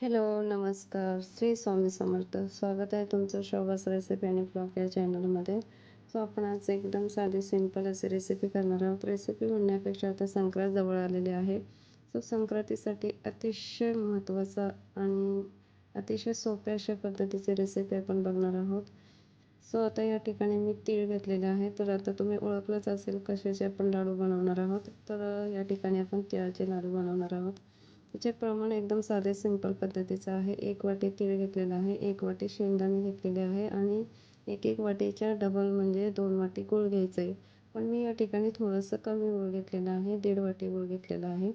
Hello नमस्कार. श्री स्वामी समर्थ. स्वागत आहे तुमचं शोभास रेसिपी आणि ब्लॉग या चॅनलमध्ये सो आपण आज एकदम साधी सिंपल अशी रेसिपी करणार आहोत. रेसिपी म्हणण्यापेक्षा आता संक्रांत जवळ आलेली आहे. सो संक्रांतीसाठी अतिशय महत्त्वाचा आणि अतिशय सोप्या अशा पद्धतीची रेसिपी आपण बघणार आहोत. सो आता या ठिकाणी मी तीळ घेतलेले आहे. तर आता तुम्ही ओळखलंच असेल कशाचे आपण लाडू बनवणार आहोत. तर या ठिकाणी आपण तिळाचे लाडू बनवणार आहोत. त्याचे प्रमाण एकदम साधे सिंपल पद्धतीचं आहे. एक वाटी तीळ घेतलेलं आहे एक वाटी शेंगदाणे घेतलेले आहे आणि एक एक वाटीच्या डबल म्हणजे दोन वाटी गूळ घ्यायचं आहे पण मी या ठिकाणी थोडंसं कमी गूळ घेतलेलं आहे दीड वाटी गूळ घेतलेला आहे.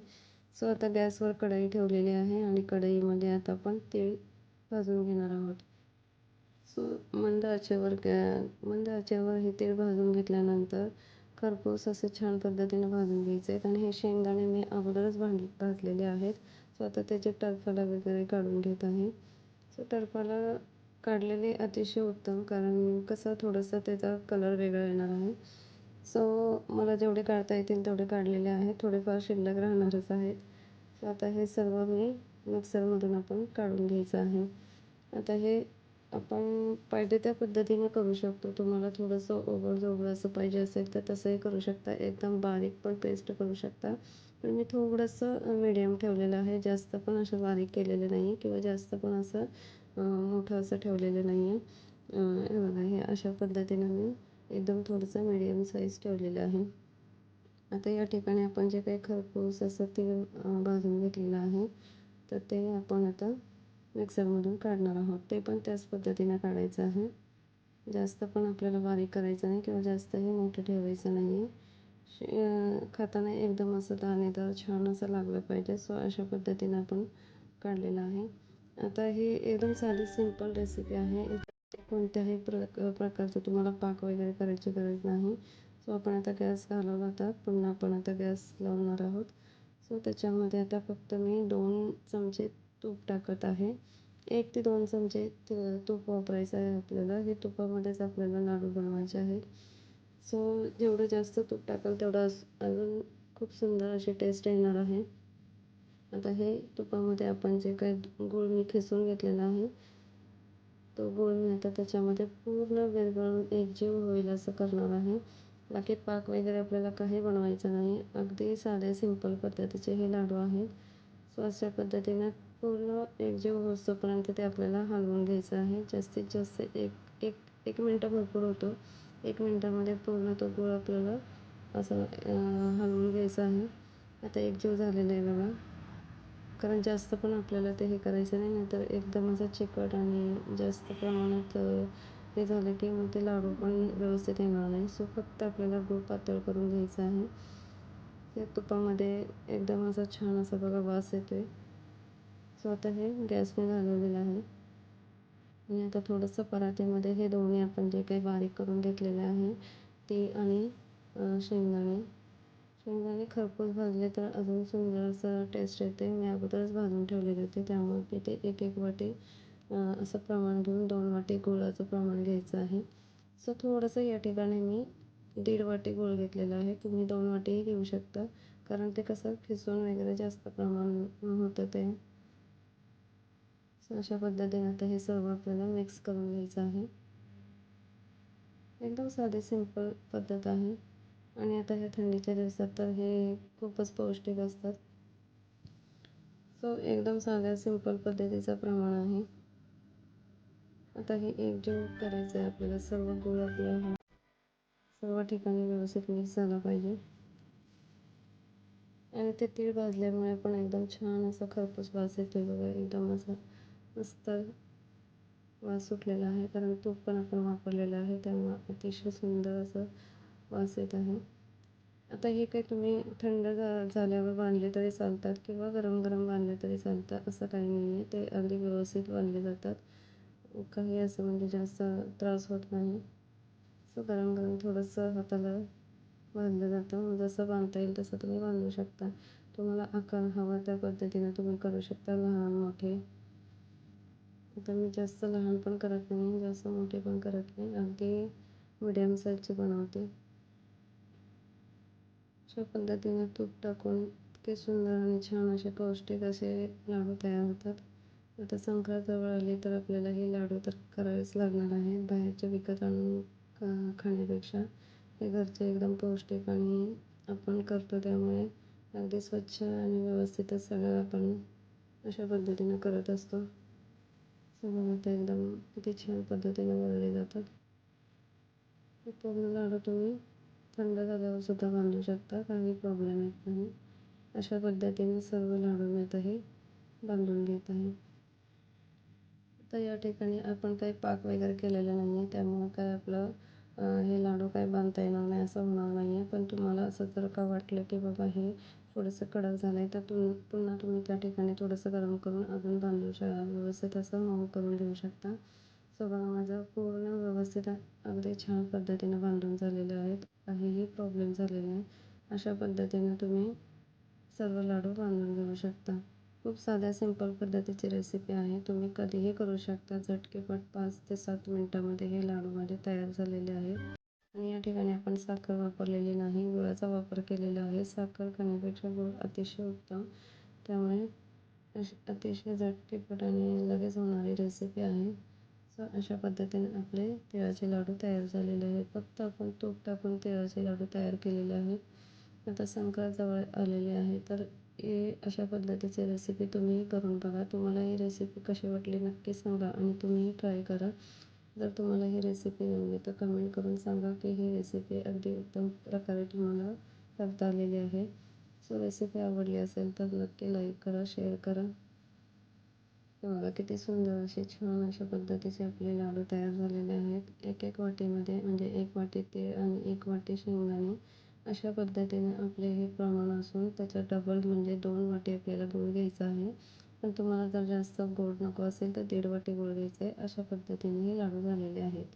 सो आता गॅसवर कढई ठेवलेली आहे आणि कढईमध्ये आता आपण तीळ भाजून घेणार आहोत. सो मंद आचेवर गॅ मंद आचेवर हे तीळ भाजून घेतल्यानंतर खरपूस असे छान पद्धतीने भाजून घ्यायचे आहेत आणि हे शेंगदाणे मी अगोदरच भांड भाजलेले आहेत. सो आता त्याचे टरफाला वगैरे काढून घेत आहे. सो टरफाला काढलेले अतिशय उत्तम कारण कसं थोडंसं त्याचा कलर वेगळा येणार आहे. सो मला जेवढे काढता येतील तेवढे काढलेले आहेत. थोडेफार शिल्लक राहणारच आहेत. सो आता हे सर्व मी मिक्सरमधून आपण काढून घ्यायचं आहे. आता हे आपण पाहिजे त्या पद्धतीने करू शकतो. तुम्हाला थोडंसं ओबड असं पाहिजे असेल तर तसंही करू शकता. एकदम बारीक पण पेस्ट करू शकता. पण मी थोडंसं मिडियम ठेवलेलं आहे. जास्त पण असं बारीक केलेलं नाही किंवा जास्त पण असं मोठं असं ठेवलेलं नाही आहे हे बघा हे अशा पद्धतीनं मी एकदम थोडंसं मिडियम साईज ठेवलेलं आहे. आता या ठिकाणी आपण जे काही खरपूस असं ते भाजून घेतलेलं आहे. तर ते आपण आता मिक्सरमधून काढणार आहोत. ते पण त्याच पद्धतीनं काढायचं आहे. जास्त पण आपल्याला बारीक करायचं नाही किंवा जास्तही मोठं ठेवायचं नाही. आहे खाताना एकदम असं दाणेदार छान असं लागलं पाहिजे. सो अशा पद्धतीनं आपण काढलेलं आहे. आता ही एकदम साधी सिंपल रेसिपी आहे. कोणत्याही प्र प्रकारचं तुम्हाला पाक वगैरे करायची गरज नाही. सो आपण आता गॅस घालवला होता. पुन्हा आपण आता गॅस लावणार आहोत. सो त्याच्यामध्ये आता फक्त मी दोन चमचे तूप टाकत आहे. एक ते दोन चमचे तूप वापरायचं आहे आपल्याला. हे तुपामध्येच आपल्याला लाडू बनवायचे आहेत. सो जेवढं जास्त तूप टाकाल तेवढं अजून खूप सुंदर अशी टेस्ट येणार आहे. आता हे तुपामध्ये आपण जे काही गूळ मी खिसून घेतलेला आहे तो गूळ मी आता त्याच्यामध्ये पूर्ण विरघळून एकजीव होईल असं करणार आहे. बाकी पाक वगैरे आपल्याला काही बनवायचं नाही. अगदी साधे सिंपल पद्धतीचे हे लाडू आहेत. सो अशा पद्धतीनं पूर्ण एकजीव होतोपर्यंत ते आपल्याला हलवून घ्यायचं आहे. जास्तीत जास्त एक एक एक मिनटं भरपूर होतो. एक मिनटामध्ये पूर्ण तो गूळ आपल्याला असं हलवून घ्यायचं आहे. आता एकजीव झालेला आहे बघा. कारण जास्त पण आपल्याला ते हे करायचं नाही नाहीतर एकदम असं चिकट आणि जास्त प्रमाणात हे झालं की मग ते लाडू पण व्यवस्थित येणार नाही. सो फक्त आपल्याला गूळ पातळ करून घ्यायचं आहे. त्या तुपामध्ये एकदम असा छान असा बघा वास येतो आहे सो आता हे गॅसने घालवलेलं आहे. आणि आता थोडंसं पराठीमध्ये हे दोन्ही आपण जे काही बारीक करून घेतलेले आहे ते आणि शेंगदाणे. शेंगदाणे खरपूस भाजले तर अजून सुंदर असं टेस्ट येते. मी अगोदरच भाजून ठेवलेले होते. त्यामुळे मी ते एक एक वाटी असं प्रमाण घेऊन दोन वाटी गुळाचं प्रमाण घ्यायचं आहे. सो थोडंसं या ठिकाणी मी दीड वाटी गूळ घेतलेला आहे. तुम्ही दोन वाटीही घेऊ शकता. कारण ते कसं खिसून वगैरे जास्त प्रमाण होतं ते. अशा पद्धतीने आता हे सर्व आपल्याला मिक्स करून घ्यायचं आहे. एकदम साधी सिंपल पद्धत आहे. आणि आता ह्या थंडीच्या दिवसात तर हे खूपच पौष्टिक असतात. सो एकदम साध्या सिंपल पद्धतीचं प्रमाण आहे. आता हे एकजीव करायचं आहे आपल्याला. सर्व गुळ आपल्या सर्व ठिकाणी व्यवस्थित मिक्स झाला पाहिजे. आणि ते तीळ भाजल्यामुळे पण एकदम छान असं खरपूस वास येतो बघा. एकदम असं मस्त वास सुटलेला आहे. कारण तूप पण आपण वापरलेलं आहे. त्यामुळं अतिशय सुंदर असं वास येत आहे. आता हे काही तुम्ही थंड झाल्यावर बांधले तरी चालतात किंवा गरम गरम बांधले तरी चालतात. असं काही नाही आहे ते अगदी व्यवस्थित बांधले जातात. काही असं म्हणजे जास्त त्रास होत नाही. सो गरम गरम थोडंसं हाताला बांधलं जातं. जसं बांधता येईल तसं तुम्ही बांधू शकता. तुम्हाला आकार हवा त्या पद्धतीनं तुम्ही करू शकता. लहान मोठे. आता मी जास्त लहान पण करत नाही जास्त मोठे पण करत नाही. अगदी मिडियम साईजचे बनवते. अशा पद्धतीने तूप टाकून इतके सुंदर आणि छान असे पौष्टिक असे लाडू तयार होतात. आता संक्रांत जवळ आली तर आपल्याला हे लाडू तर करावेच लागणार आहे. बाहेरचे विकत आणून खा खाण्यापेक्षा हे घरचे एकदम पौष्टिक आणि आपण करतो त्यामुळे अगदी स्वच्छ आणि व्यवस्थितच सगळं आपण अशा पद्धतीनं करत असतो. सगळं आता एकदम किती छान पद्धतीने वळले जातात हे पूर्ण लाडू तुम्ही थंड झाल्यावर सुद्धा बांधू शकता काही प्रॉब्लेम येत नाही अशा पद्धतीने सर्व लाडू मी आता हे बांधून घेत आहे तर या ठिकाणी आपण काही पाक वगैरे केलेलं नाही आहे त्यामुळं काय आपलं हे लाडू काय बांधता येणार नाही असं होणार नाही आहे पण तुम्हाला असं जर का वाटलं की बाबा हे थोडंसं कडक झालं आहे तर तुम पुन्हा तुम्ही त्या ठिकाणी थोडंसं गरम करून अजून बांधू शकता व्यवस्थित असं मऊ करून घेऊ शकता. सो बघा माझं पूर्ण व्यवस्थित अगदी छान पद्धतीनं बांधून झालेलं आहे. काहीही प्रॉब्लेम झालेला नाही. अशा पद्धतीनं तुम्ही सर्व लाडू बांधून घेऊ शकता. खूप साध्या सिंपल पद्धतीची रेसिपी आहे. तुम्ही कधीही करू शकता. झटकेपट पाच ते सात मिनटामध्ये हे लाडू माझे तयार झालेले आहेत. आणि या ठिकाणी आपण साखर वापरलेली नाही. गुळाचा वापर केलेला आहे. साखर खाण्यापेक्षा गुळ अतिशय उत्तम. त्यामुळे अशी अतिशय झटकेपट आणि लगेच होणारी रेसिपी आहे. सो अशा पद्धतीने आपले तिळाचे लाडू तयार झालेले आहेत. फक्त आपण तूप टाकून तिळाचे लाडू तयार केलेले आहेत. आता संक्रांत जवळ आलेली आहे. तर हे अशा पद्धतीची रेसिपी तुम्ही करून बघा. तुम्हाला ही रेसिपी कशी वाटली नक्की सांगा आणि तुम्हीही ट्राय करा. जर तुम्हाला ही रेसिपी जमली तर कमेंट करून सांगा की ही रेसिपी अगदी उत्तम प्रकारे तुम्हाला करता आलेली आहे. सो रेसिपी आवडली असेल तर नक्की लाईक करा शेअर करा. बघा किती सुंदर असे छान अशा पद्धतीचे आपले लाडू तयार झालेले आहेत. एक एक वाटीमध्ये म्हणजे एक वाटी तीळ आणि एक वाटी शेंगदाणे अशा पद्धतीने आपले हे प्रमाण असून त्याच्या डबल म्हणजे दोन वाटी आपल्याला गूळ घ्यायचा आहे. पण तुम्हाला जर जास्त गोड नको असेल तर दीड वाटी गूळ घ्यायचा. आहे अशा पद्धतीने हे लाडू झालेले आहेत.